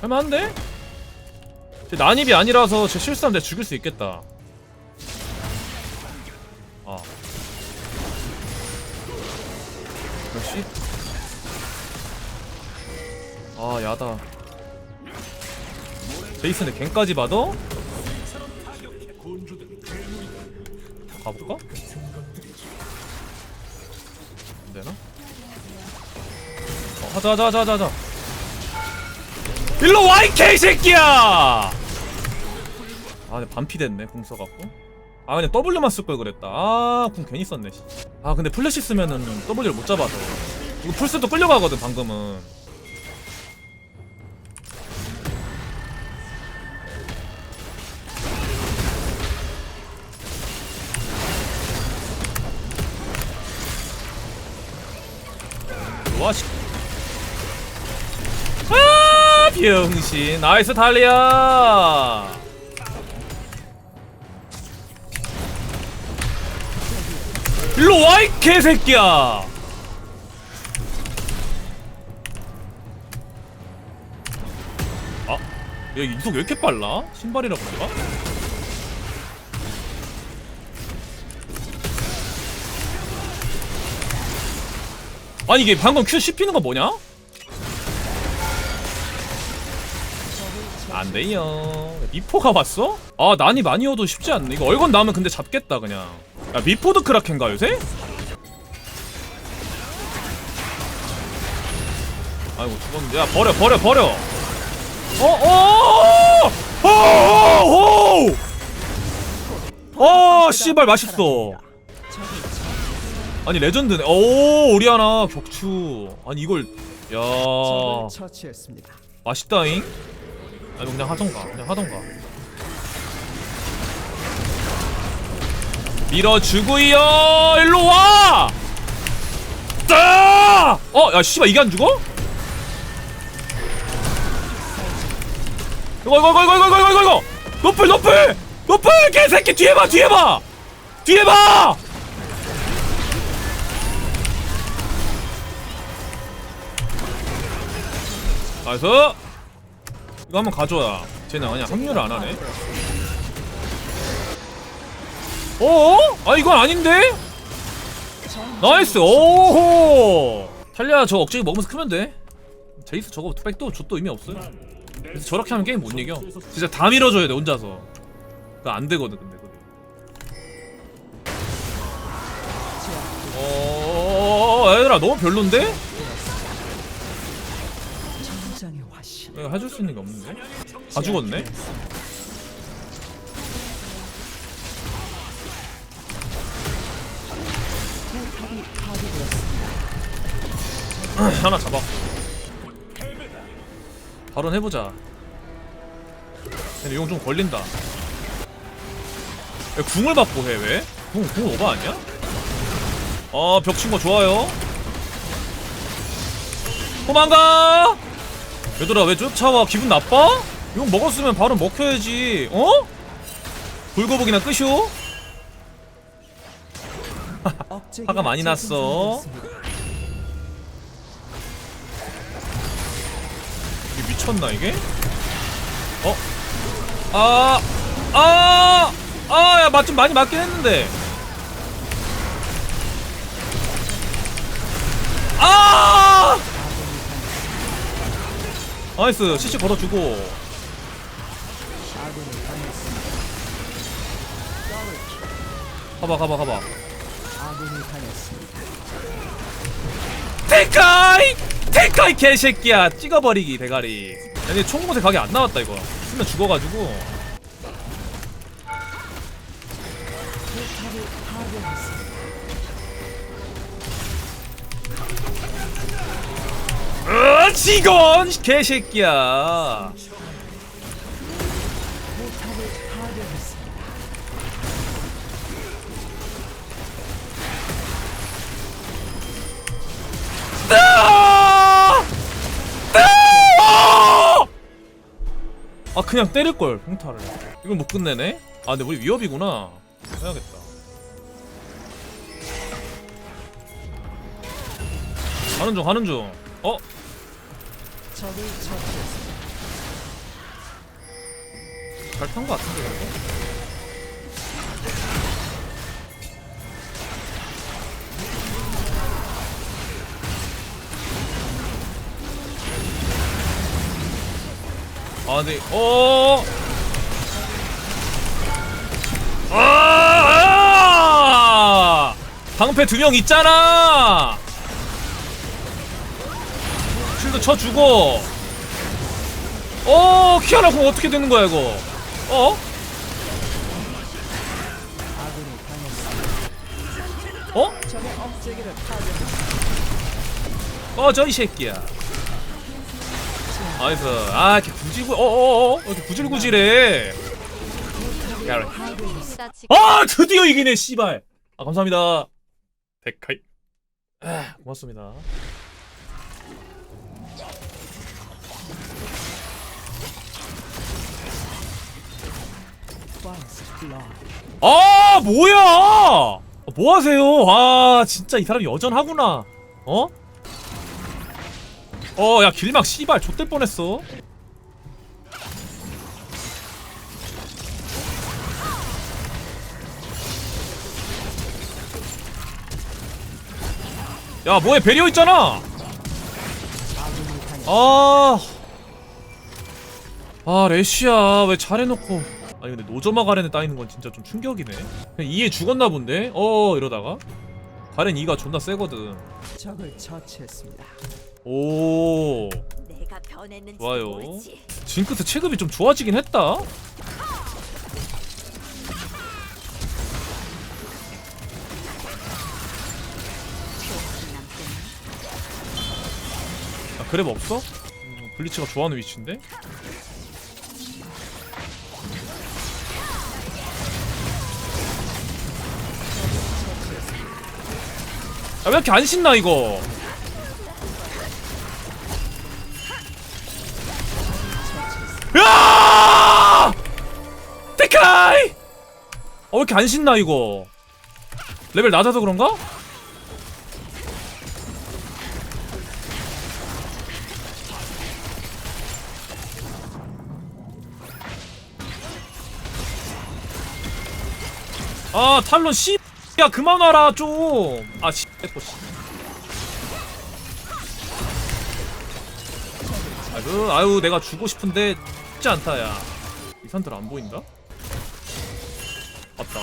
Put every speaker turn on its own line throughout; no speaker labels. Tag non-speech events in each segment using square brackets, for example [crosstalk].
할만한데? 제 난입이 아니라서 제 실수하면 내가 죽일 수 있겠다. 아. 역시. 아 야다. 제이슨의 갱까지 받아? 가볼까? 안 되나? 어, 하자 하자 하자 하자 하자 일로 와이 개새끼야! 아 근데 반피 됐네 궁 써갖고 아 그냥 W만 쓸 걸 그랬다 아궁 괜히 썼네 씨. 아 근데 플래시 쓰면은 W를 못 잡아서 이거 풀스도 끌려가거든 방금은 와 씨. 아 병신 나이스 달리야 일로 와이 개새끼야 아, 야 이속 왜 이렇게 빨라? 신발이라 그런가? 아니 이게 방금 큐 씹히는 거 뭐냐? 안 돼요. 미포가 왔어? 아 난이 많이 얻어 쉽지 않네. 이거 얼건 나오면 근데 잡겠다 그냥. 야 미포드 크라켄가 요새? 아이고 죽었는데 야 버려 버려 버려. 어 어. 어어어. 어 씨발 맛있어. 아니 레전드네. 오 오리아나 격추. 아니 이걸 야
처치했습니다.
맛있다잉. 아니 그냥 하던가 그냥 하던가. 밀어주고요 일로 와. 따! 어, 야 씨발 이게 안 죽어? 이거 이거 이거 이거 이거 이거 이거 이거 노플 노플 노플 개새끼 뒤에 봐 뒤에 봐 뒤에 봐. 나이스. 이거 한번 가져와. 쟤는 그냥 합류를 안 하네. 어? 아 이건 아닌데? 나이스. 오호. 탈리아 저 억제기 먹으면서 크면 돼. 제이스 저거 백도 줬도 의미 없어요. 그래서 저렇게 하면 게임 못 이겨. 진짜 다 밀어줘야 돼 혼자서. 그거 안 되거든 근데 그게. 어 얘들아 너무 별론데?
화신.
이거 해줄 수 있는 게 없는데? 다 죽었네? 하나 잡아. 바로 해보자. 근데 이건 좀 걸린다. 야, 궁을 받고 해 왜? 궁, 궁 오버 아니야? 어, 벽친 거 좋아요. 도망가! 얘들아, 왜 쫓아와? 기분 나빠? 이거 먹었으면 바로 먹혀야지, 어? 불거북이나 끄쇼? [laughs] 화가 많이 났어. 이게 미쳤나 이게? 어? 아, 아, 아, 야, 맛좀 많이 맞긴 했는데. 아! 나이스, CC 걸어주고. 가봐, 가봐, 가봐. 테카이! 테카이 개새끼야! 찍어버리기, 대가리. 야, 근데 총공세 각이 안 나왔다, 이거. 쓰면 죽어가지고. 직원! 개새끼야! 아! 그냥 때릴걸 평타를 이건 못 끝내네? 아 근데 우리 위협이구나 해야겠다 하는 중 하는 중 어?
적을 처치했습니다.
잘탄거 같은데 그래도? 아 근데 어 아! 방패 두 명 있잖아. 쉴드 쳐주고. 어 키아나 공 어떻게 되는 거야 이거? 어? 어? 꺼져 이 새끼야. 나이스. 아 이렇게 구질구 어어어 이렇게 구질구질해. 야,
파괴했습니다.
아 드디어 이기네 씨발. 아 감사합니다. 데카이. 아 고맙습니다. 아 뭐야? 아, 뭐 하세요? 아 진짜 이 사람 여전하구나. 어? 어 야 길막 씨발 좆될 뻔했어. 야 뭐해 배리어 있잖아.
아군이 당했습니다.
아. 아, 레시야. 왜 잘해놓고. 아니, 근데 노조마 가렌에 따이는 건 진짜 좀 충격이네. 그냥 이에 죽었나 본데? 어, 이러다가. 가렌 2가 존나 세거든.
적을 처치했습니다.
오.
내가 변했는지
좋아요.
모르지.
징크스 체급이 좀 좋아지긴 했다.
남편
아, 그랩 없어? 음, 블리츠가 좋아하는 위치인데? 아, 왜 이렇게 안 신나, 이거? 야! 데카이! 어, 왜 이렇게 안 신나, 이거? 레벨 낮아서 그런가? 아 탈론 씨. 야 그만 와라 좀. 아 씨. 또 씨. 아유 아유 내가 주고 싶은데 쉽지 않다 야. 이 산들 안 보인다? 맞다.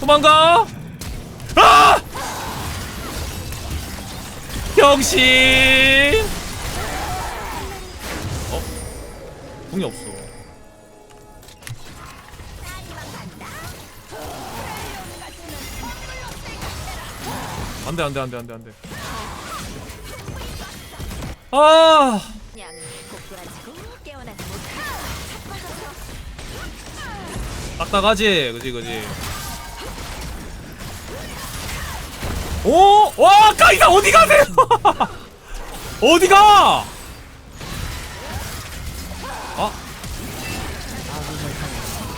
도망가. 아! 병신. 어? 궁이 없어. 안돼 안돼 안돼 안돼 안돼. 아. 딱딱하지 그지 그지. 오! 와 까이가 어디 가세요? [laughs] 어디 가? 아,
아군을 당했습니다.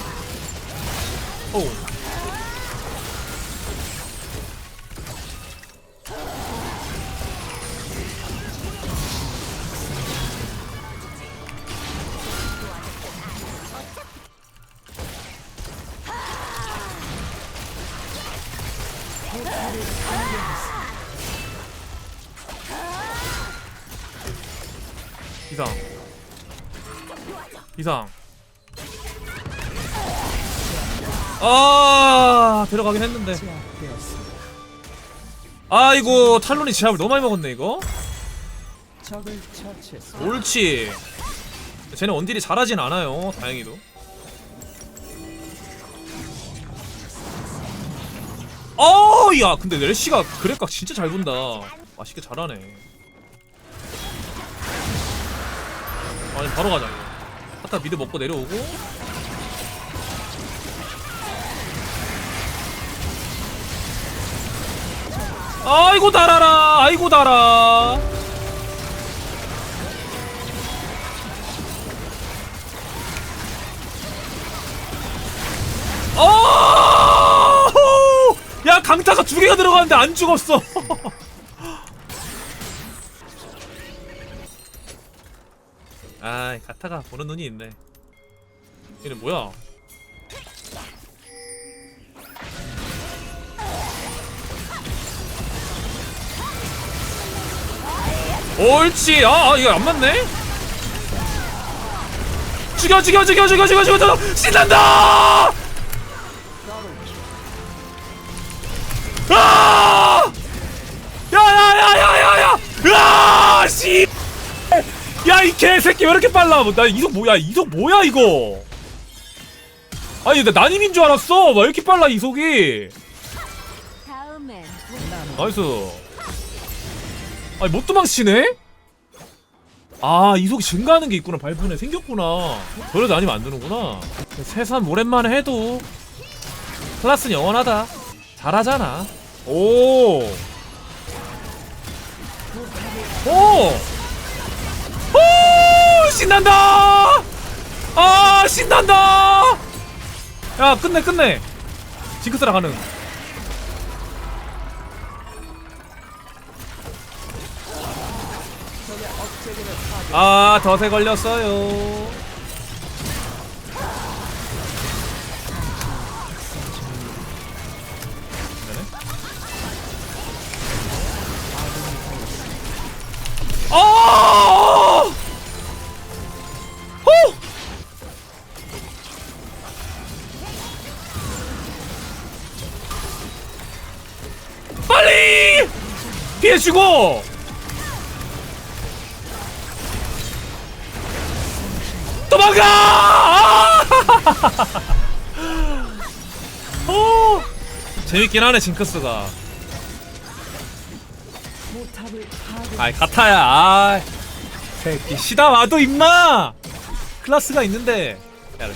오. 이상. 이상. 아 들어가긴 했는데. 아이고 탈론이 제압을 너무 많이 먹었네 이거. 옳지. 쟤네 원딜이 잘하진 않아요. 다행히도. 어, 야, 근데 렐시가 그래각 진짜 잘 본다. 맛있게 잘하네. 아 바로 가자 이거. 하타 미드 먹고 내려오고. 아이고 달아라! 아이고 달아! 어! 야 강타가 두 개가 들어가는데 안 죽었어. [laughs] 아, 가타가 보는 눈이 있네. 얘는 뭐야? 옳지. 아, 아 이거 안 맞네. 죽여, 죽여, 죽여, 죽여, 죽여, 죽여, 죽여. 신난다. 이 개새끼 왜 이렇게 빨라? 나 이속 뭐야? 이속 뭐야 이거? 아니 나 난임인 줄 알았어. 왜 이렇게 빨라 이속이? 나이스. 아니 못 도망치네? 아 이속이 증가하는 게 있구나 발분에 생겼구나. 그래도 아니면 안 되는구나. 세산 오랜만에 해도 클라스는 영원하다. 잘하잖아. 오. 오. 오 신난다. 아 신난다. 야 끝내 끝내. 징크스라 가능. 아 덫에 걸렸어요. 피해주고! 도망가! 아! [laughs] 어! 재밌긴 하네 징크스가. 아이 가타야. 아, 새끼 시다 와도 임마. 클라스가 있는데. 야.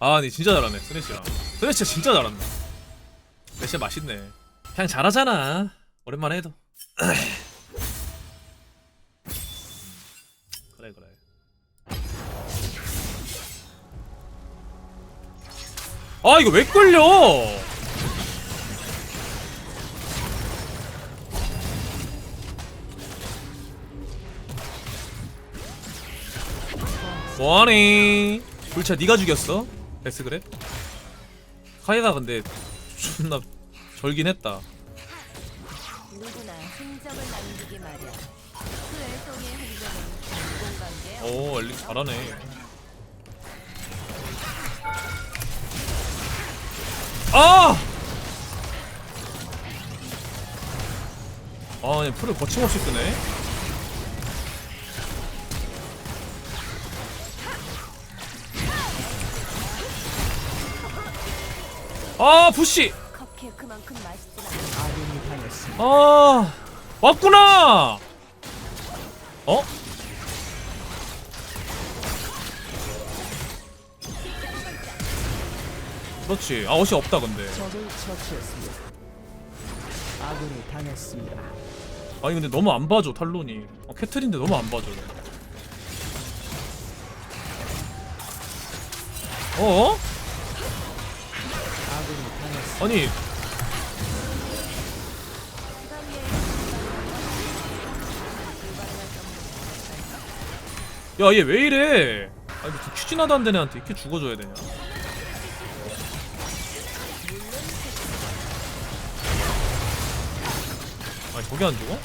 아, 근데 진짜 잘하네 스네시랑. 스네시 진짜 잘한다. 스네시 맛있네. 그냥 잘하잖아. 오랜만에 해도. [clears throat] 그래 그래. 아 이거 왜 끌려? 뭐하니? 불차 네가 죽였어? 베스 그래? 카이가 근데 존나 절긴 했다.
누구나 흔적을 남기기 마련. 그 애송의 흔적은 인간관계
오 엘릭 잘하네. 아! 아, 그냥 풀을 거침없이 뜨네. 아, 부시!
커피에 그만큼 맛있진 않아.
아군이 당했습니다.
아, 왔구나! 어? 그렇지. 아, 옷이 없다, 근데.
적을 처치했습니다. 아군이 당했습니다.
아니, 근데 너무 안 봐줘, 탈론이. 어, 캐틀인데 너무 안 봐줘. 어?
아군이 당했습니다.
아니. 야, 얘 왜 이래? 아니, 무슨 퀴즈나도 안 되는 애한테 이렇게 죽어줘야 되냐? 아니, 저게 안 죽어?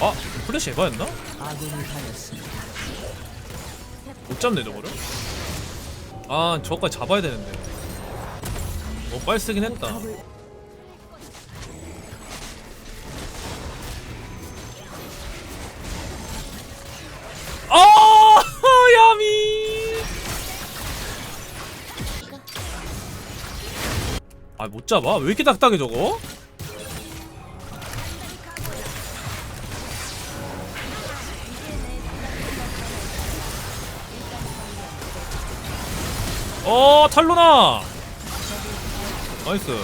아, 플래시 에바였나? 못 잡네, 저거를. 아, 저거까지 잡아야 되는데. 너무 빨리 쓰긴 했다. 아, 못 잡아? 왜 이렇게 딱딱해 저거? 어, 탈로나. 나이스.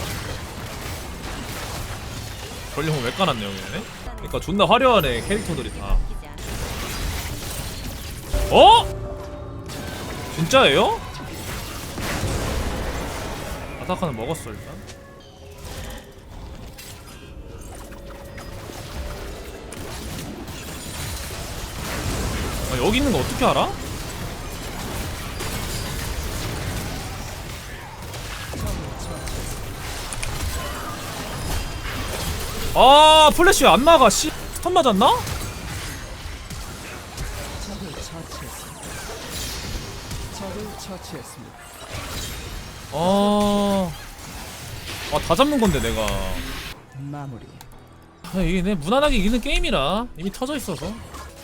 전령은 왜 까놨네 여기네? 그러니까 존나 화려하네 캐릭터들이 다. 어? 진짜예요? 아타카는 먹었어 일단 아, 여기 있는 거 어떻게 알아? 아 플래시 왜안 나가 씨 스턴 맞았나?
적을 처치했습니다. 적을 처치했습니다.
아... 아, 다 잡는 건데, 내가.
마무리.
아, 이게 내 무난하게 이기는 게임이라. 이미 터져 있어서.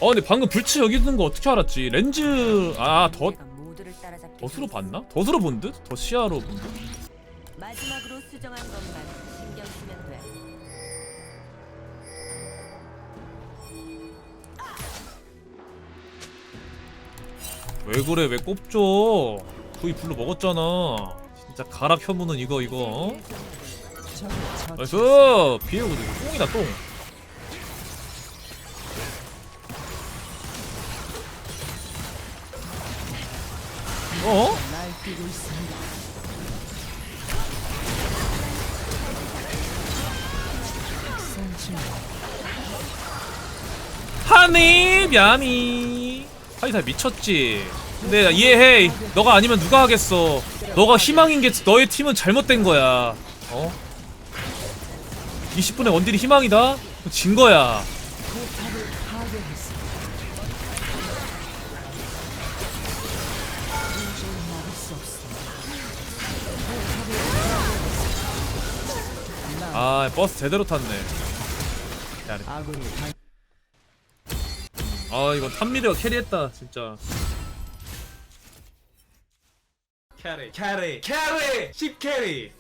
어, 근데 방금 불치 여기 있는 거 어떻게 알았지? 렌즈, 아, 더,
내가 모두를 따라잡기
덫으로 봤나? 덫으로 본 듯? 더 시야로 본 듯?
마지막으로 수정한 것만 신경 쓰면 돼.
왜 그래, 왜 꼽죠? 구이 불로 먹었잖아. 진짜 가락 혐오는 이거, 이거. 나이스! 비에고 똥이다, 똥. 어? 하니 야미 하이사 미쳤지 근데 이해해. 너가 아니면 누가 하겠어? 너가 희망인 게 너의 팀은 잘못된 거야. 어? 20분의 원딜이 희망이다? 진 거야. 아 버스 제대로 탔네. 아 이거 탑미드가 캐리했다 진짜
캐리 캐리 캐리 10 캐리